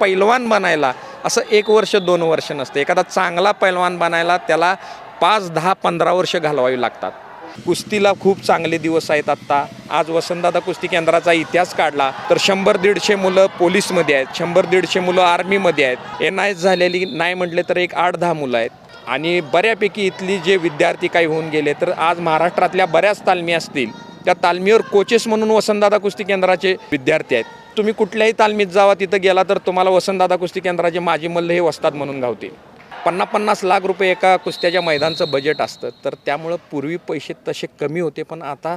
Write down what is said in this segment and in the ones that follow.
पैलवान बनायला असं एक वर्ष दोन वर्ष नसतं. एखादा चांगला पैलवान बनायला त्याला पाच दहा पंधरा वर्ष घालवावी लागतात. कुस्तीला खूप चांगले दिवस आहेत आत्ता. आज वसंतदादा कुस्ती केंद्राचा इतिहास काढला तर शंभर दीडशे मुलं पोलीसमध्ये आहेत शंभर दीडशे मुलं आर्मीमध्ये आहेत. एन आय झालेली नाही म्हटले तर एक आठ दहा मुलं आहेत. आणि बऱ्यापैकी इथली जे विद्यार्थी काही होऊन गेले तर आज महाराष्ट्रातल्या बऱ्याच तालमी असतील. त्या तालमीवर कोचेस म्हणून वसंतदादा कुस्ती केंद्राचे विद्यार्थी आहेत. तुम्ही कुठल्याही तालमीत जावा तिथं गेला तर तुम्हाला वसंतदादा कुस्ती केंद्राचे माजी मल्ल हे वसतात म्हणून गावतील. पन्ना पन्नास लाख रुपये एका कुस्त्याच्या मैदानचं बजेट असतं. तर त्यामुळं पूर्वी पैसे तसे कमी होते पण आता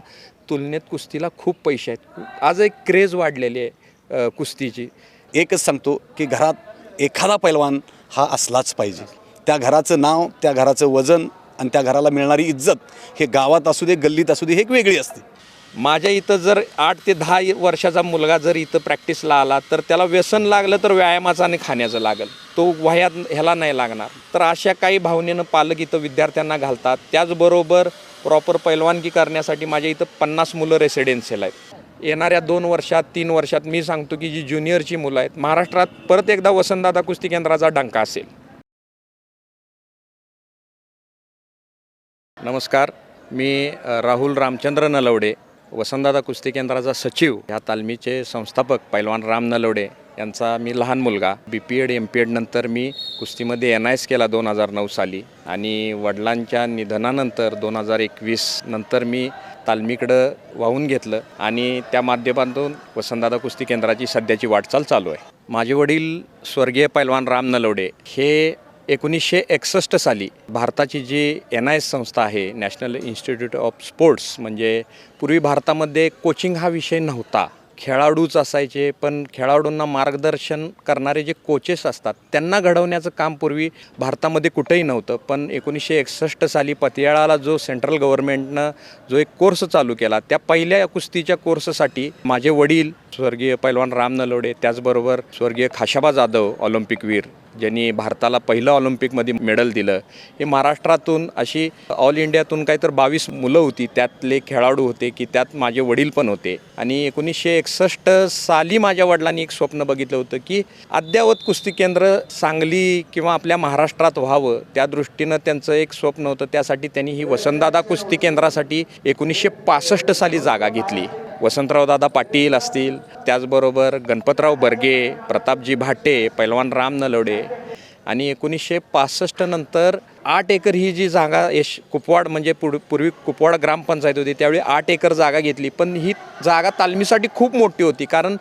तुलनेत कुस्तीला खूप पैसे आहेत. आज एक क्रेज वाढलेली आहे कुस्तीची. एकच सांगतो की घरात एखादा पैलवान हा असलाच पाहिजे. त्या घराचं नाव त्या घराचं वजन आणि त्या घराला मिळणारी इज्जत हे गावात असू दे गल्लीत असू दे हे एक वेगळी असते. माझ्या इथं जर आठ ते दहा वर्षाचा मुलगा जर इथं प्रॅक्टिसला आला तर त्याला व्यसन लागलं तर व्यायामाचं आणि खाण्याचं लागल. तो वह्यात ह्याला नाही लागणार. तर अशा काही भावनेनं पालक इथं विद्यार्थ्यांना घालतात. त्याचबरोबर प्रॉपर पैलवानगी करण्यासाठी माझ्या इथं पन्नास मुलं रेसिडेन्शियल आहेत. येणाऱ्या दोन वर्षात तीन वर्षात मी सांगतो की जी ज्युनियरची मुलं आहेत महाराष्ट्रात परत एकदा वसंतदादा कुस्ती केंद्राचा डंका असेल. नमस्कार. मी राहुल रामचंद्र नलवडे. वसंतदादा कुस्ती केंद्राचा सचिव ह्या तालमीचे संस्थापक पैलवान राम नलवडे यांचा मी लहान मुलगा. B P Ed M P Ed नंतर मी कुस्तीमध्ये एन आय एस केला दोन हजार नऊ साली आणि वडिलांच्या निधनानंतर दोन हजार एकवीस नंतर मी तालमीकडं वाहून घेतलं आणि त्या माध्यमातून वसंतदादा कुस्ती केंद्राची सध्याची वाटचाल चालू आहे. माझे वडील स्वर्गीय पैलवान राम नलवडे हे एकोणीसशे एकसष्ट साली भारताची जी एन आय एस संस्था आहे नॅशनल इन्स्टिट्यूट ऑफ स्पोर्ट्स म्हणजे पूर्वी भारतामध्ये कोचिंग हा विषय नव्हता. खेळाडूच असायचे पण खेळाडूंना मार्गदर्शन करणारे जे कोचेस असतात त्यांना घडवण्याचं काम पूर्वी भारतामध्ये कुठंही नव्हतं. पण एकोणीसशे एकसष्ट साली पतियाळाला जो सेंट्रल गव्हर्नमेंटनं जो एक कोर्स चालू केला त्या पहिल्या कुस्तीच्या कोर्ससाठी माझे वडील स्वर्गीय पैलवान राम नलोडे त्याचबरोबर स्वर्गीय खाशाबा जाधव ऑलिम्पिकवीर ज्यांनी भारताला पहिलं ऑलिम्पिकमध्ये मेडल दिलं हे महाराष्ट्रातून अशी ऑल इंडियातून काहीतर बावीस मुलं होती त्यातले खेळाडू होते की त्यात माझे वडील पण होते. आणि एकोणीसशे एकसष्ट साली माझ्या वडिलांनी एक स्वप्न बघितलं होतं की अद्ययावत कुस्ती केंद्र सांगली किंवा आपल्या महाराष्ट्रात व्हावं त्या दृष्टीनं त्यांचं एक स्वप्न होतं. त्यासाठी त्यांनी ही वसंतदादा कुस्ती केंद्रासाठी एकोणीसशे पासष्ट साली जागा घेतली. वसंतराव दादा पाटील असतील. त्याचबरोबर गणपतराव बर्गे प्रतापजी भाटे पैलवान राम नलवडे आणि एकोणीसशे पासष्ट नंतर आठ एकर ही जी जागा यश कुपवाड म्हणजे पुढ पूर्वी कुपवाड ग्रामपंचायत होती त्यावेळी आठ एकर जागा घेतली. पण ही जागा तालमीसाठी खूप मोठी होती कारण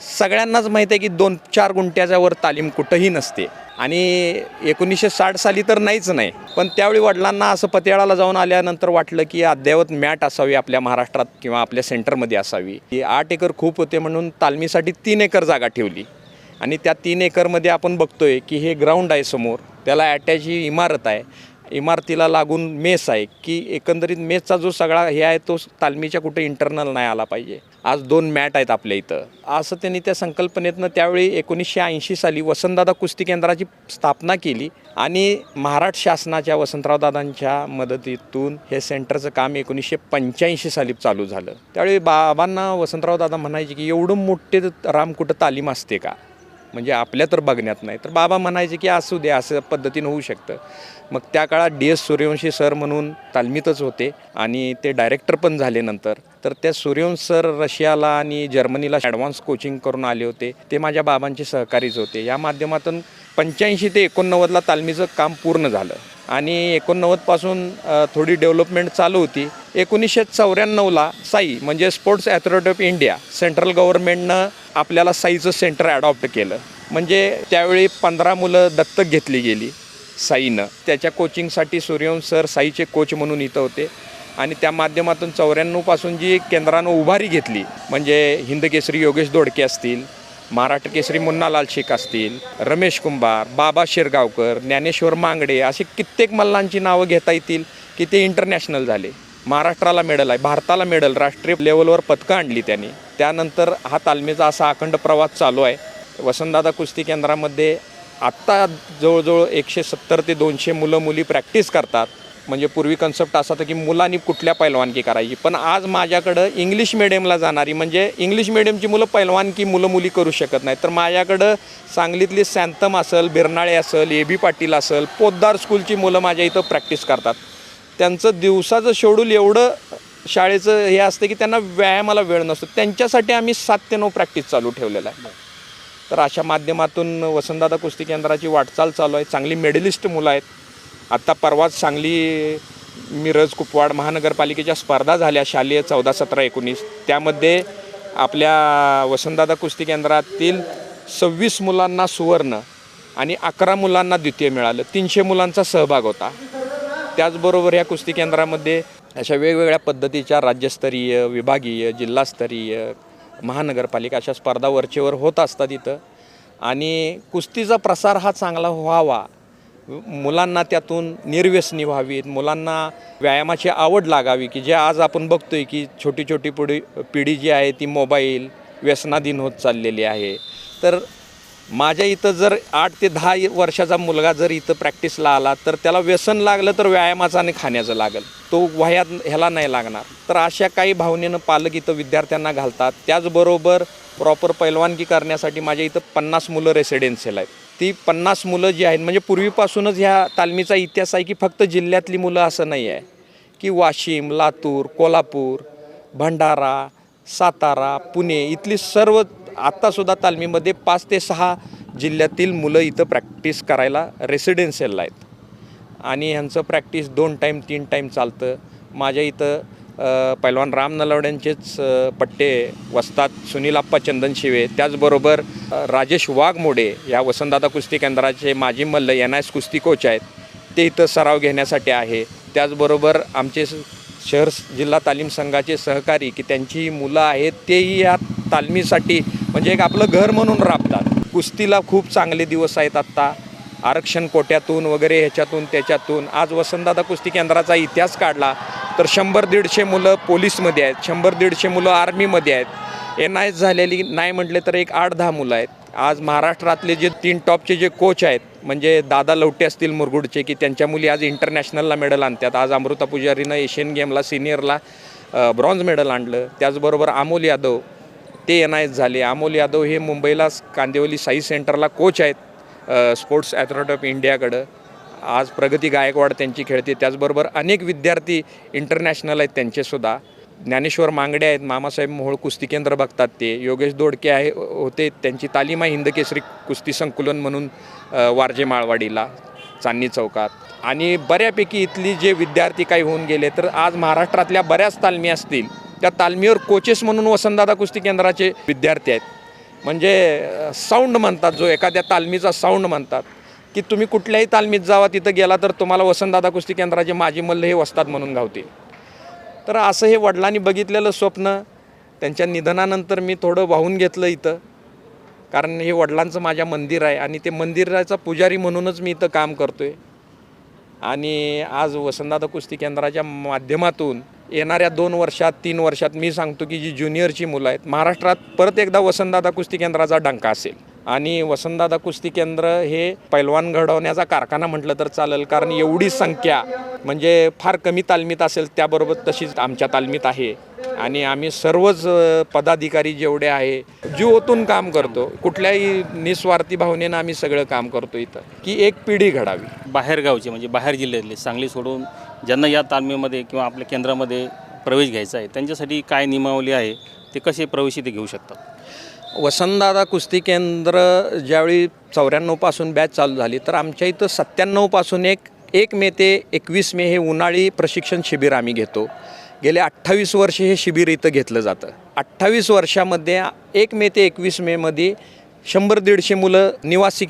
सगळ्यांनाच माहीत आहे की दोन चार गुंठ्याच्या वर तालीम कुठंही नसते. आणि एकोणीसशे साठ साली तर नाहीच नाही. पण त्यावेळी वडिलांना असं पतियाळाला जाऊन आल्यानंतर वाटलं की अद्ययावत मॅट असावी आपल्या महाराष्ट्रात किंवा आपल्या सेंटरमध्ये असावी. की आठ एकर खूप होते म्हणून तालमीसाठी तीन एकर जागा ठेवली. आणि त्या तीन एकरमध्ये आपण बघतोय की हे ग्राउंड आहे समोर. त्याला अटॅच ही इमारत आहे. इमारतीला लागून मेस आहे की एकंदरीत मेसचा जो सगळा हे आहे तो तालमीच्या कुठे इंटरनल नाही आला पाहिजे. आज दोन मॅट आहेत आपल्या इथं. असं त्यांनी त्या संकल्पनेतनं त्यावेळी एकोणीसशे ऐंशी साली वसंतदादा कुस्ती केंद्राची स्थापना केली आणि महाराष्ट्र शासनाच्या वसंतराव दादांच्या मदतीतून हे सेंटरचं काम एकोणीसशे पंच्याऐंशी साली चालू झालं. त्यावेळी बाबांना वसंतराव दादा म्हणायचे की एवढं मोठे राम कुठं तालीम असते का? म्हणजे आपल्या तर बघण्यात नाही. तर बाबा म्हणायचे की असू दे असं पद्धतीनं होऊ शकतं. मग त्या काळात डी एस सूर्यवंशी सर म्हणून तालमीतच होते आणि ते डायरेक्टर पण झाले नंतर. तर त्या सूर्यवंश सर रशियाला आणि जर्मनीला ॲडव्हान्स कोचिंग करून आले होते. ते माझ्या बाबांचे सहकारीच होते. या माध्यमातून पंच्याऐंशी ते एकोणनव्वदला तालमीचं काम पूर्ण झालं. आणि एकोणनव्वदपासून थोडी डेव्हलपमेंट चालू होती. एकोणीसशे चौऱ्याण्णवला साई म्हणजे sports authority of India central गव्हर्नमेंटनं आपल्याला साईचं सेंटर ॲडॉप्ट केलं. म्हणजे त्यावेळी पंधरा मुलं दत्तक घेतली गेली साईनं. त्याच्या कोचिंगसाठी सूर्यवंश सर साईचे कोच म्हणून इथं होते. आणि त्या माध्यमातून चौऱ्याण्णवपासून जी केंद्रानं उभारी घेतली म्हणजे हिंदकेसरी योगेश दोडके असतील महाराष्ट्र केसरी मुन्नालाल शेख असतील रमेश कुंभार बाबा शिरगावकर ज्ञानेश्वर मांगडे असे कित्येक मल्लांची नावं घेता येतील की ते इंटरनॅशनल झाले. महाराष्ट्राला मेडल आहे भारताला मेडल राष्ट्रीय लेवलवर पदकं आणली त्यांनी. त्यानंतर हा तालमीचा असा अखंड प्रवास चालू आहे. वसंतदादा कुस्ती केंद्रामध्ये आत्ता जवळजवळ एकशे सत्तर ते दोनशे मुलं मुली प्रॅक्टिस करतात. म्हणजे पूर्वी कन्सेप्ट असा होता की मुलांनी कुठल्या पैलवानकी करायची. पण आज माझ्याकडं इंग्लिश मिडियमला जाणारी म्हणजे इंग्लिश मिडियमची मुलं पैलवानकी मुलं मुली करू शकत नाही तर माझ्याकडं सांगलीतली सॅन्थम असेल बिरनाळे असेल ए बी पाटील असेल पोद्दार स्कूलची मुलं माझ्या इथं प्रॅक्टिस करतात. त्यांचं दिवसाचं शेड्यूल एवढं शाळेचं हे असतं की त्यांना व्यायामाला वेळ नसतो. त्यांच्यासाठी आम्ही सात ते नऊ प्रॅक्टिस चालू ठेवलेलं आहे. तर अशा माध्यमातून वसंतदादा कुस्ती केंद्राची वाटचाल चालू आहे. चांगली मेडलिस्ट मुलं आहेत. आत्ता परवाच सांगली मिरज कुपवाड महानगरपालिकेच्या स्पर्धा झाल्या शालेय चौदा सतरा एकोणीस. त्यामध्ये आपल्या वसंतदादा कुस्ती केंद्रातील सव्वीस मुलांना सुवर्ण आणि अकरा मुलांना द्वितीय मिळालं. तीनशे मुलांचा सहभाग होता. त्याचबरोबर या कुस्ती केंद्रामध्ये अशा वेगवेगळ्या पद्धतीच्या राज्यस्तरीय विभागीय जिल्हास्तरीय महानगरपालिका अशा स्पर्धा वरचेवर होत असतात इथं. आणि कुस्तीचा प्रसार हा चांगला व्हावा मुलांना त्यातून निर्व्यसनी व्हावीत मुलांना व्यायामाची आवड लागावी की जे आज आपण बघतोय की छोटी छोटी पिढी पिढी जी आहे ती मोबाईल व्यसनाधीन होत चाललेली आहे. तर माझ्या इथं जर आठ ते दहा वर्षाचा मुलगा जर इथं प्रॅक्टिसला आला तर त्याला व्यसन लागलं तर व्यायामाचं आणि खाण्याचं लागेल. तो वह्यात ह्याला नाही लागणार. तर अशा काही भावनेनं पालक इथं विद्यार्थ्यांना घालतात. त्याचबरोबर प्रॉपर पैलवानगी करण्यासाठी माझ्या इथं पन्नास मुलं रेसिडेन्शियल आहेत. ती पन्नास मुलं जी आहेत म्हणजे पूर्वीपासूनच ह्या तालमीचा इतिहास आहे की फक्त जिल्ह्यातली मुलं असं नाही आहे. की वाशिम लातूर कोल्हापूर भंडारा सातारा पुणे इथली सर्व आत्तासुद्धा तालमीमध्ये पाच ते सहा जिल्ह्यातील मुलं इथं प्रॅक्टिस करायला रेसिडेन्शियलला आहेत. आणि ह्यांचं प्रॅक्टिस दोन टाईम तीन टाईम चालतं. माझ्या इथं पैलवान राम नलावड्यांचेच पट्टे वसतात सुनील आप्पा चंदन शिवे त्याचबरोबर राजेश वाघमोडे या वसंतदादा कुस्ती केंद्राचे माजी मल्ल एन आय एस कुस्ती कोच आहेत. ते इथं सराव घेण्यासाठी आहे. त्याचबरोबर आमचे शहर जिल्हा तालीम संघाचे सहकारी की त्यांची मुलं आहेत तेही या तालमीसाठी म्हणजे एक आपलं घर म्हणून राबतात. कुस्तीला खूप चांगले दिवस आहेत आत्ता. आरक्षण कोट्यातून वगैरे ह्याच्यातून त्याच्यातून. आज वसंतदादा कुस्ती केंद्राचा इतिहास काढला तर शंभर दीडशे मुलं पोलीसमध्ये आहेत शंभर दीडशे मुलं आर्मीमध्ये आहेत. एन आय एस झालेली नाही म्हटले तर एक आठ दहा मुलं आहेत. आज महाराष्ट्रातले जे तीन टॉपचे जे कोच आहेत म्हणजे दादा लवटे असतील मुरगुडचे की त्यांच्या मुली आज इंटरनॅशनलला मेडल आणतात. आज अमृता पुजारीनं एशियन गेमला सिनियरला ब्रॉन्झ मेडल आणलं. त्याचबरोबर अमोल यादव ते एन आय एस झाले. अमोल यादव हे मुंबईला कांदिवली साई सेंटरला कोच आहेत. स्पोर्ट्स ॲथॉरिटी ऑफ इंडियाकडं. आज प्रगती गायकवाड त्यांची खेळते त्याचबरोबर अनेक विद्यार्थी इंटरनॅशनल आहेत त्यांचेसुद्धा. ज्ञानेश्वर मांगडे आहेत मामासाहेब मोहोळ कुस्ती केंद्र बघतात ते. योगेश दोडके आहे होते त्यांची तालीम आहे हिंदकेसरी कुस्ती संकुलन म्हणून वारजे माळवाडीला चांदणी चौकात. आणि बऱ्यापैकी इथली जे विद्यार्थी काही होऊन गेले तर आज महाराष्ट्रातल्या बऱ्याच तालमी असतील. त्या तालमीवर कोचेस म्हणून वसंतदादा कुस्ती केंद्राचे विद्यार्थी आहेत. म्हणजे साऊंड म्हणतात जो एखाद्या तालमीचा साऊंड म्हणतात की तुम्ही कुठल्याही तालमीत जावा तिथं गेला तर तुम्हाला वसंतदादा कुस्ती केंद्राचे माजी मल्ल हे वसतात म्हणून गावतील. तर असं हे वडिलांनी बघितलेलं स्वप्न त्यांच्या निधनानंतर मी थोडं वाहून घेतलं इथं कारण हे वडिलांचं माझ्या मंदिर आहे आणि ते मंदिराचा पुजारी म्हणूनच मी इथं काम करतो आहे आणि आज वसंतदादा कुस्ती केंद्राच्या माध्यमातून येणाऱ्या दोन वर्षात तीन वर्षात मी सांगतो की जी ज्युनियरची मुलं आहेत महाराष्ट्रात परत एकदा वसंतदादा कुस्ती केंद्राचा डंका असेल. आणि वसंतदादा कुस्ती केंद्र हे पैलवान घडवण्याचा कारखाना म्हटलं तर चालेल कारण एवढी संख्या म्हणजे फार कमी तालमीत असेल त्याबरोबर तशीच आमच्या तालमीत आहे. आणि आम्ही सर्वच पदाधिकारी जेवढे आहे जीव ओतून काम करतो. कुठल्याही निस्वार्थी भावनेनं आम्ही सगळं काम करतो इथं की एक पिढी घडावी. बाहेरगावची म्हणजे बाहेर जिल्ह्यातले सांगली सोडून ज्यांना या तालमीमध्ये किंवा आपल्या केंद्रामध्ये प्रवेश घ्यायचा आहे त्यांच्यासाठी काय नियमावली आहे ते कसे प्रवेश इथे घेऊ शकतात? वसंतदादा कुस्ती केंद्र ज्यावेळी चौऱ्याण्णवपासून बॅच चालू झाली तर आमच्या इथं सत्त्याण्णवपासून एक एक मे ते एकवीस मे हे उन्हाळी प्रशिक्षण शिबिर आम्ही घेतो. गेले अठ्ठावीस वर्ष हे शिबिर इथं घेतलं जातं. अठ्ठावीस वर्षामध्ये एक मे ते एकवीस मेमध्ये शंभर दीडशे मुलं निवासी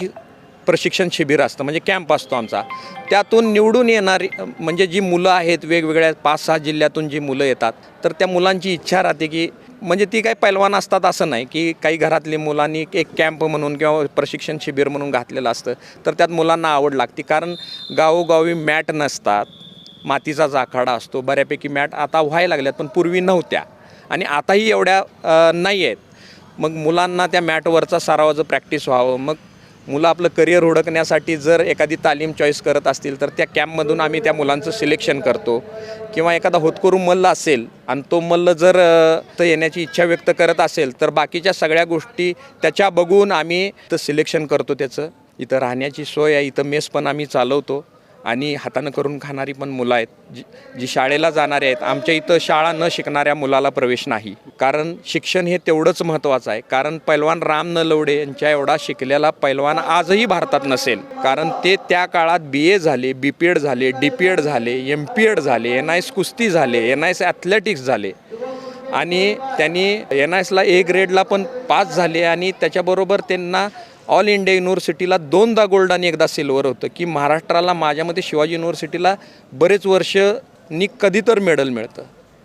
प्रशिक्षण शिबिर असतं म्हणजे कॅम्प असतो आमचा. त्यातून निवडून येणारी म्हणजे जी मुलं आहेत वेगवेगळ्या पाच सहा जिल्ह्यातून जी मुलं येतात तर त्या मुलांची इच्छा राहते की म्हणजे ती काही पैलवान असतात असं नाही की काही घरातली मुलांनी एक कॅम्प म्हणून किंवा प्रशिक्षण शिबिर म्हणून घातलेलं असतं तर त्यात मुलांना आवड लागते. कारण गावोगावी मॅट नसतात मातीचा जाखाडा असतो बऱ्यापैकी मॅट आता व्हायला लागल्यात पण पूर्वी नव्हत्या. आणि आताही एवढ्या नाही आहेत मग मुलांना त्या मॅटवरचा सरावाचं प्रॅक्टिस व्हावं मग मुलं आपलं करिअर हुडकण्यासाठी जर एखादी तालीम चॉईस करत असतील तर त्या कॅम्पमधून आम्ही त्या मुलांचं सिलेक्शन करतो. किंवा एखादा होतकरू मल्ल असेल आणि तो मल्ल जर तर येण्याची इच्छा व्यक्त करत असेल तर बाकीच्या सगळ्या गोष्टी त्याच्या बघून आम्ही तर सिलेक्शन करतो त्याचं. इथं राहण्याची सोय आहे इथं मेस पण आम्ही चालवतो. आणि हातानं करून खाणारी पण मुलं आहेत. जी जी शाळेला जाणारे आहेत. आमच्या इथं शाळा न शिकणाऱ्या मुलाला प्रवेश नाही. कारण शिक्षण हे तेवढंच महत्त्वाचं आहे. कारण पैलवान राम नलवडे यांच्या एवढा शिकलेला पैलवान आजही भारतात नसेल. कारण ते त्या काळात बी ए झाले बी पी एड झाले डी पी एड झाले एम पी एड झाले एन आय एस कुस्ती झाले एन आय एस ॲथलेटिक्स झाले. आणि त्यांनी एन आय एसला ए ग्रेडला पण पास झाले आणि त्याच्याबरोबर त्यांना ऑल इंडिया युनिव्हर्सिटीला दोनदा गोल्ड आणि एकदा सिल्वर होतं की महाराष्ट्राला माझ्यामध्ये शिवाजी युनिव्हर्सिटीला बरेच वर्ष नि कधी तर मेडल मिळतं.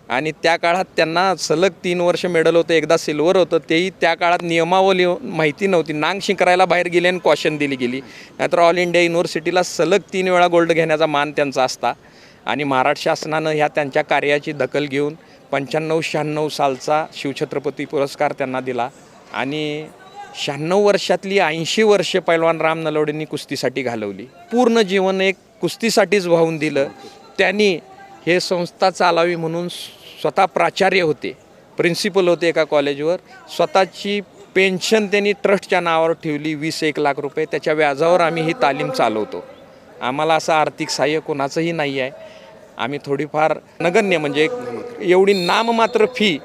आणि त्या काळात त्यांना सलग तीन वर्ष मेडल होतं एकदा सिल्वर होतं तेही त्या काळात नियमावली माहिती नव्हती. नांग शिंकरायला बाहेर गेले आणि कॉशन दिली गेली. नाहीतर ऑल इंडिया युनिव्हर्सिटीला सलग तीन वेळा गोल्ड घेण्याचा मान त्यांचा असता. आणि महाराष्ट्र शासनानं ह्या त्यांच्या कार्याची दखल घेऊन पंच्याण्णव शहाण्णव सालचा शिवछत्रपती पुरस्कार त्यांना दिला. आणि शहाण्णव वर्षातली ऐंशी वर्षे पैलवान राम नलवडेंनी कुस्तीसाठी घालवली. पूर्ण जीवन एक कुस्तीसाठीच वाहून दिलं. त्यांनी हे संस्था चालावी म्हणून स्वतः प्राचार्य होते. प्रिन्सिपल होते एका कॉलेजवर स्वतःची पेन्शन त्यांनी ट्रस्टच्या नावावर ठेवली वीस एक लाख रुपये. त्याच्या व्याजावर आम्ही ही तालीम चालवतो. आम्हाला असं आर्थिक सहाय्य कोणाचंही नाही आहे आम्ही थोडीफार नगण्य म्हणजे एवढी नाममात्र फी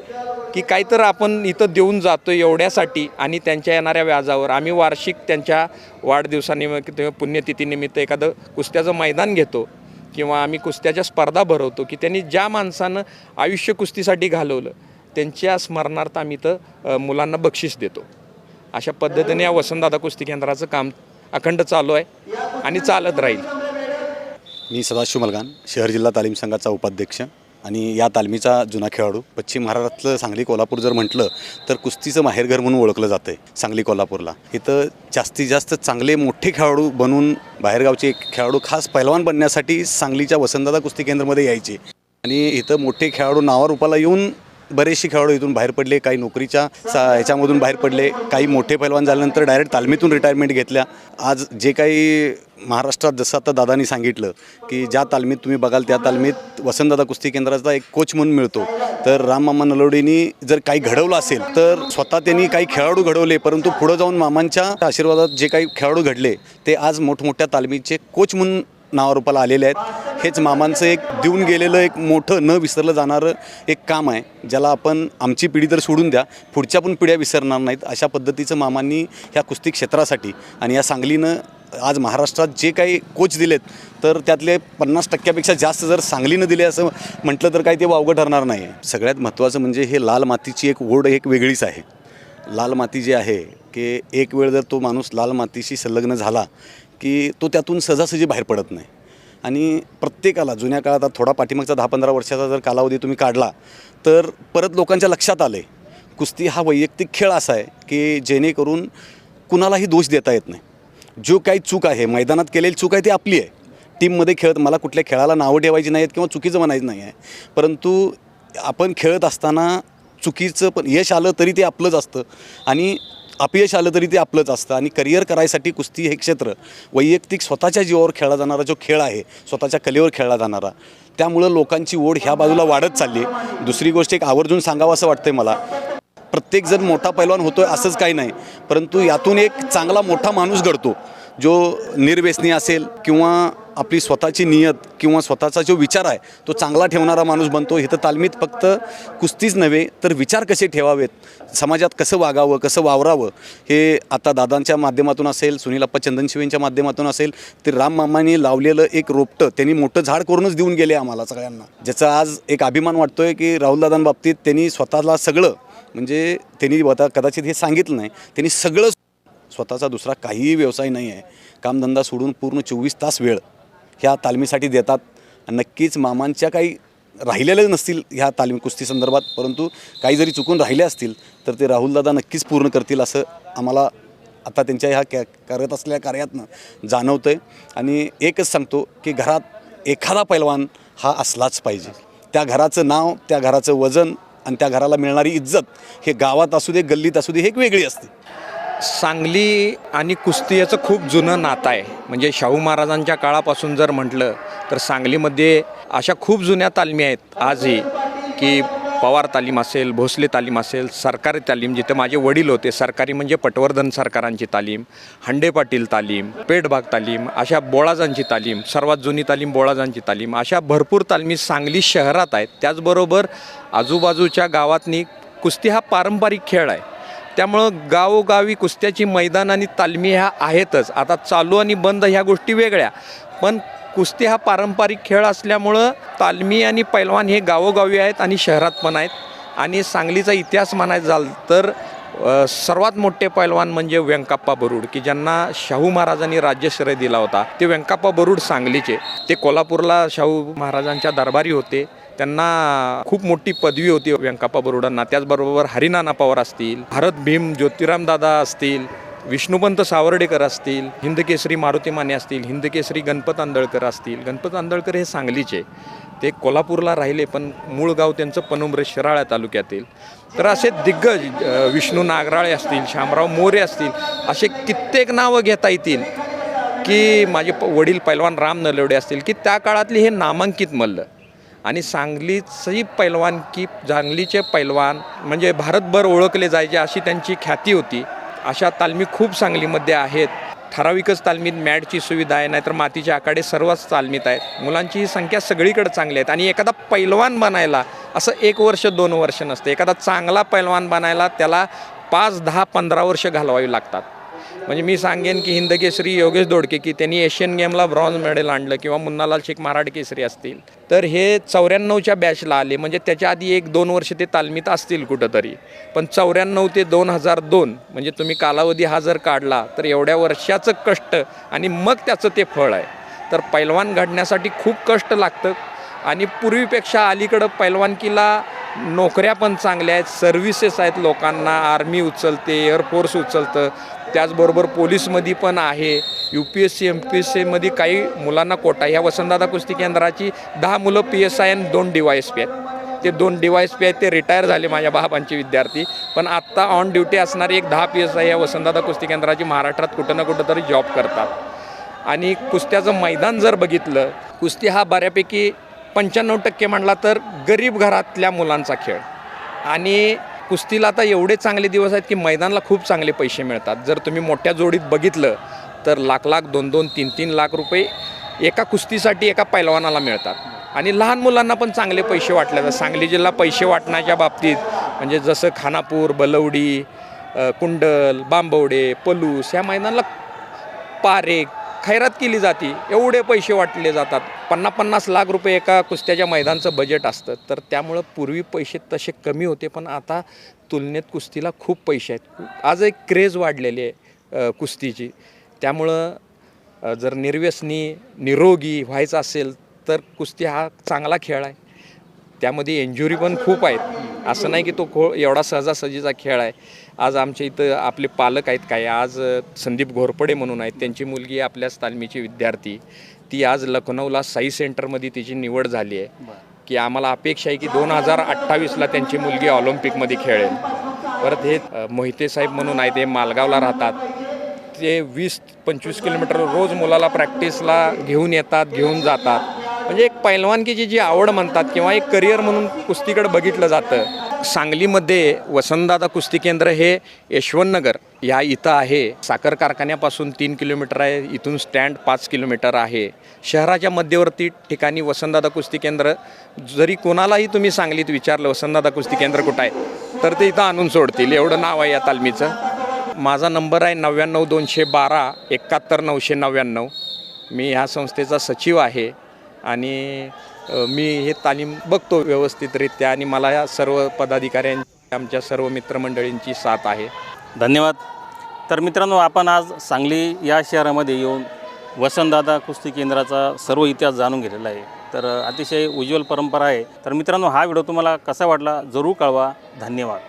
की काहीतर आपण इथं देऊन जातो एवढ्यासाठी आणि त्यांच्या येणाऱ्या व्याजावर. आम्ही वार्षिक त्यांच्या वाढदिवसानिमित्त पुण्यतिथीनिमित्त एखादं कुस्त्याचं मैदान घेतो किंवा आम्ही कुस्त्याच्या स्पर्धा भरवतो की त्यांनी ज्या माणसानं आयुष्य कुस्तीसाठी घालवलं त्यांच्या स्मरणार्थ आम्ही इथं मुलांना बक्षीस देतो. अशा पद्धतीने या वसंतदादा कुस्ती केंद्राचं काम अखंड चालू आहे आणि चालत राहील. मी सदाशिव मलगान शहर जिल्हा तालीम संघाचा उपाध्यक्ष. आणि या तालमीचा जुना खेळाडू. पश्चिम महाराष्ट्रातलं सांगली कोल्हापूर जर म्हटलं तर कुस्तीचं माहेरघर म्हणून ओळखलं जातं आहे सांगली कोल्हापूरला. इथं जास्तीत जास्त चांगले मोठे खेळाडू बनून बाहेरगावचे खेळाडू खास पैलवान बनण्यासाठी सांगलीच्या वसंतदादा कुस्ती केंद्रामध्ये यायचे. आणि इथं मोठे खेळाडू नावारूपाला येऊन बरेचसे खेळाडू इथून बाहेर पडले काही नोकरीच्या सा ह्याच्यामधून बाहेर पडले काही मोठे पैलवान झाल्यानंतर डायरेक्ट तालमीतून रिटायरमेंट घेतल्या. आज जे काही महाराष्ट्रात जसं आता दादानी सांगितलं की ज्या तालमीत तुम्ही बघाल त्या तालमीत वसंतदादा कुस्ती केंद्राचा एक कोच म्हणून मिळतो. तर राममामा नलोडीनी जर काही घडवलं असेल तर स्वतः त्यांनी काही खेळाडू घडवले परंतु पुढं जाऊन मामांच्या आशीर्वादात जे काही खेळाडू घडले ते आज मोठमोठ्या तालमीचे कोच म्हणून नावारूपाला आलेले आहेत. हेच मामांचं एक देऊन गेलेलं एक मोठं न विसरलं जाणारं एक काम आहे ज्याला आपण आमची पिढी तर सोडून द्या पुढच्या पण पिढ्या विसरणार नाहीत अशा पद्धतीचं मामांनी ह्या कुस्ती क्षेत्रासाठी आणि या सांगलीनं आज महाराष्ट्रात जे काही कोच दिलेत तर त्यातले पन्नास टक्क्यापेक्षा जास्त जर सांगलीनं दिले असं म्हटलं तर काही ते वावगं ठरणार नाही. सगळ्यात महत्त्वाचं म्हणजे हे लाल मातीची एक ओढ एक वेगळीच आहे. लाल माती जी आहे की एक वेळ जर तो माणूस लाल मातीशी संलग्न झाला की तो त्यातून सहजासहजी बाहेर पडत नाही. आणि प्रत्येकाला जुन्या काळात आता थोडा पाठीमागचा दहा पंधरा वर्षाचा जर कालावधी तुम्ही काढला तर परत लोकांच्या लक्षात आले कुस्ती हा वैयक्तिक खेळ असा आहे की जेणेकरून कुणालाही दोष देता येत नाही. जो काही चूक आहे मैदानात केलेली चूक आहे ती आपली आहे. टीममध्ये खेळत मला कुठल्या खेळाला नावं ठेवायची नाहीत किंवा चुकीचं म्हणायचं नाही आहे. परंतु आपण खेळत असताना चुकीचं पण यश आलं तरी ते आपलंच असतं. आणि अपयश आलं तरी ते आपलंच असतं. आणि करिअर करायसाठी कुस्ती हे क्षेत्र वैयक्तिक स्वतःच्या जीवावर खेळला जाणारा जो खेळ आहे स्वतःच्या कलेवर खेळला जाणारा त्यामुळं लोकांची ओढ ह्या बाजूला वाढत चालली आहे. दुसरी गोष्ट एक आवर्जून सांगावं असं वाटतंय मला. प्रत्येकजण मोठा पैलवान होतोय असंच काही नाही. परंतु यातून एक चांगला मोठा माणूस घडतो जो निर्व्यसनी असेल किंवा आपली स्वतःची नियत किंवा स्वतःचा जो विचार आहे तो चांगला ठेवणारा माणूस बनतो. इथं तालमीत फक्त कुस्तीच नव्हे तर विचार कसे ठेवावेत? समाजात कसं वागावं कसं वावरावं? हे आता दादांच्या माध्यमातून असेल सुनीलप्पा चंदनशिवेंच्या माध्यमातून असेल ते राममामांनी लावलेलं एक रोपटं त्यांनी मोठं झाड करूनच देऊन गेले आम्हाला सगळ्यांना. ज्याचा आज एक अभिमान वाटतोय की राहुलदादांबाबतीत त्यांनी स्वतःला सगळं म्हणजे त्यांनी आता कदाचित हे सांगितलं नाही त्यांनी सगळं स्वतःचा दुसरा काहीही व्यवसाय नाही आहे. कामधंदा सोडून पूर्ण चोवीस तास वेळ ह्या तालमीसाठी देतात. नक्कीच मामांच्या काही राहिलेल्या नसतील ह्या तालीम कुस्ती संदर्भात परंतु काही जरी चुकून राहिले असतील तर ते राहुलदादा नक्कीच पूर्ण करतील असं आम्हाला आता त्यांच्या ह्या कॅ करत असलेल्या कार्यातनं जाणवतं आहे आणि एकच सांगतो की घरात एखादा पैलवान हा असलाच पाहिजे. त्या घराचं नाव त्या घराचं वजन आणि त्या घराला मिळणारी इज्जत हे गावात असू दे गल्लीत असू दे हे एक वेगळी असते. सांगली आणि कुस्ती याचं खूप जुनं नातं आहे. म्हणजे शाहू महाराजांच्या काळापासून जर म्हटलं तर सांगलीमध्ये अशा खूप जुन्या तालमी आहेत आजही की पवार तालीम असेल भोसले तालीम असेल सरकारी तालीम जिथे माझे वडील होते सरकारी म्हणजे पटवर्धन सरकारांची तालीम हंडे पाटील तालीम पेठबाग तालीम अशा बोळाजांची तालीम सर्वात जुनी तालीम बोळाजांची तालीम अशा भरपूर तालमी सांगली शहरात आहेत. त्याचबरोबर आजूबाजूच्या गावातनी कुस्ती हा पारंपरिक खेळ आहे. त्यामुळं गावोगावी कुस्त्याची मैदान आणि तालमी ह्या आहेतच. आता चालू आणि बंद ह्या गोष्टी वेगळ्या. पण कुस्ती हा पारंपरिक खेळ असल्यामुळं तालमी आणि पैलवान हे गावोगावी आहेत आणि शहरात पण आहेत. आणि सांगलीचा इतिहास म्हणायचा झालं तर सर्वात मोठे पैलवान म्हणजे व्यंकाप्पा बरुड की ज्यांना शाहू महाराजांनी राज्यश्रय दिला होता. ते व्यंकाप्पा बरुड सांगलीचे. ते कोल्हापूरला शाहू महाराजांच्या दरबारी होते. त्यांना खूप मोठी पदवी होती व्यंकाप्पा बरोडांना. त्याचबरोबर हरिनाना पवार असतील भारत भीम ज्योतिराम दादा असतील विष्णुपंत सावर्डेकर असतील हिंदकेसरी मारुती माने असतील हिंदकेसरी गणपत आंदळकर असतील. गणपत आंदळकर हे सांगलीचे ते कोल्हापूरला राहिले पण मूळ गाव त्यांचं पनुंब्रे शिराळा तालुक्यातील. तर असे दिग्गज विष्णू नागराळे असतील शामराव मोरे असतील असे कित्येक नावं घेता येतील की माझे प वडील पैलवान राम नलवडे असतील की त्या काळातली हे नामांकित मल्ल. आणि सांगलीची पैलवान की सांगलीचे पैलवान म्हणजे भारतभर ओळखले जायचे अशी त्यांची ख्याती होती. अशा तालमी खूप सांगलीमध्ये आहेत. ठराविकच तालमीत मॅटची सुविधा आहे नाहीतर मातीचे आकाडे सर्वच तालमीत आहेत. मुलांची ही संख्या सगळीकडे चांगली आहेत आणि एखादा पैलवान बनायला असं एक वर्ष दोन वर्ष नसते. एखादा चांगला पैलवान बनायला त्याला पाच दहा पंधरा वर्ष घालवावी लागतात. म्हणजे मी सांगेन की हिंद केसरी योगेश दोडके की त्यांनी एशियन गेमला ब्रॉन्झ मेडल आणलं किंवा मुन्नालाल शेख मराठ केसरी असतील. तर हे चौऱ्याण्णवच्या बॅचला आले म्हणजे त्याच्या आधी एक दोन वर्ष ते तालमीत असतील कुठंतरी. पण चौऱ्याण्णव ते दोन हजार दोन म्हणजे तुम्ही कालावधी हा जर काढला तर एवढ्या वर्षाचं कष्ट आणि मग त्याचं ते फळ आहे. तर पैलवान घडण्यासाठी खूप कष्ट लागतं आणि पूर्वीपेक्षा अलीकडं पैलवानकीला नोकऱ्या पण चांगल्या आहेत सर्व्हिसेस आहेत लोकांना आर्मी उचलते एअरफोर्स उचलतं त्याचबरोबर पोलीसमध्ये पण आहे. U P S C M P S सीमध्ये काही मुलांना कोटा ह्या वसंतदादा कुस्ती केंद्राची दहा मुलं पी एस आय आणि दोन डी वाय एस पी आहेत. ते दोन डी वाय एस पी आहेत ते रिटायर झाले माझ्या बाबांचे विद्यार्थी. पण आत्ता ऑन ड्युटी असणारे एक दहा पी एस आय या वसंतदादा कुस्ती केंद्राची महाराष्ट्रात कुठं ना कुठं तरी जॉब करतात. आणि कुस्त्याचं मैदान जर बघितलं कुस्ती हा बऱ्यापैकी पंच्याण्णव टक्के म्हणला तर गरीब घरातल्या मुलांचा खेळ. आणि कुस्तीला आता एवढे चांगले दिवस आहेत की मैदानाला खूप चांगले पैसे मिळतात. जर तुम्ही मोठ्या जोडीत बघितलं तर लाख लाख दोन दोन तीन तीन लाख रुपये एका कुस्तीसाठी एका पैलवानाला मिळतात. आणि लहान मुलांना पण चांगले पैसे वाटले जातात. सांगली जिल्हा पैसे वाटण्याच्या बाबतीत म्हणजे जसं खानापूर बलवडी कुंडल बांबवडे पलूस ह्या मैदानाला पारेख खैरात केली जाते एवढे पैसे वाटले जातात. पन्नास पन्नास लाख रुपये एका कुस्त्याच्या मैदानचं बजेट असतं. तर त्यामुळं पूर्वी पैसे तसे कमी होते पण आता तुलनेत कुस्तीला खूप पैसे आहेत. आज एक क्रेज वाढलेली आहे कुस्तीची. त्यामुळं जर निर्व्यसनी निरोगी व्हायचं असेल तर कुस्ती हा चांगला खेळ आहे. त्यामध्ये एन्ज्युरी पण खूप आहेत. असं नाही की तो खो एवढा सहजासहजीचा खेळ आहे. आज आमच्या इथं आपले पालक आहेत काय आज संदीप घोरपडे म्हणून आहेत. त्यांची मुलगी आपल्याच तालमीची विद्यार्थी. ती आज लखनौला साई सेंटरमध्ये तिची निवड झाली आहे. की आम्हाला अपेक्षा आहे की दोन हजार अठ्ठावीसला त्यांची मुलगी ऑलिम्पिकमध्ये खेळेल. परत हे मोहिते साहेब म्हणून आहेत ते मालगावला राहतात. ते वीस पंचवीस किलोमीटर रोज मुलाला प्रॅक्टिसला घेऊन येतात घेऊन जातात. म्हणजे एक पैलवानकीची जी आवड म्हणतात किंवा एक करिअर म्हणून कुस्तीकडे बघितलं जातं. सांगलीमध्ये वसंतदादा कुस्ती केंद्र हे यशवंतनगर या इथं आहे. साखर कारखान्यापासून तीन किलोमीटर आहे. इथून स्टँड पाच किलोमीटर आहे. शहराच्या मध्यवर्ती ठिकाणी वसंतदादा कुस्ती केंद्र. जरी कोणालाही तुम्ही सांगलीत विचारलं वसंतदादा कुस्ती केंद्र कुठं आहे? तर ते इथं आणून सोडतील. एवढं नाव आहे या तालमीचं. माझा नंबर आहे नव्याण्णव दोनशे बारा एकाहत्तर नऊशे नव्याण्णव. मी ह्या संस्थेचा सचिव आहे. आणि मी हे तालीम बघतो व्यवस्थितरित्या आणि मला या सर्व पदाधिकाऱ्यांची आमच्या सर्व मित्रमंडळींची साथ आहे. धन्यवाद. तर मित्रांनो आपण आज सांगली या शहरामध्ये येऊन वसंतदादा कुस्ती केंद्राचा सर्व इतिहास जाणून घेतलेला आहे. तर अतिशय उज्ज्वल परंपरा आहे. तर मित्रांनो हा व्हिडिओ तुम्हाला कसा वाटला जरूर कळवा. धन्यवाद.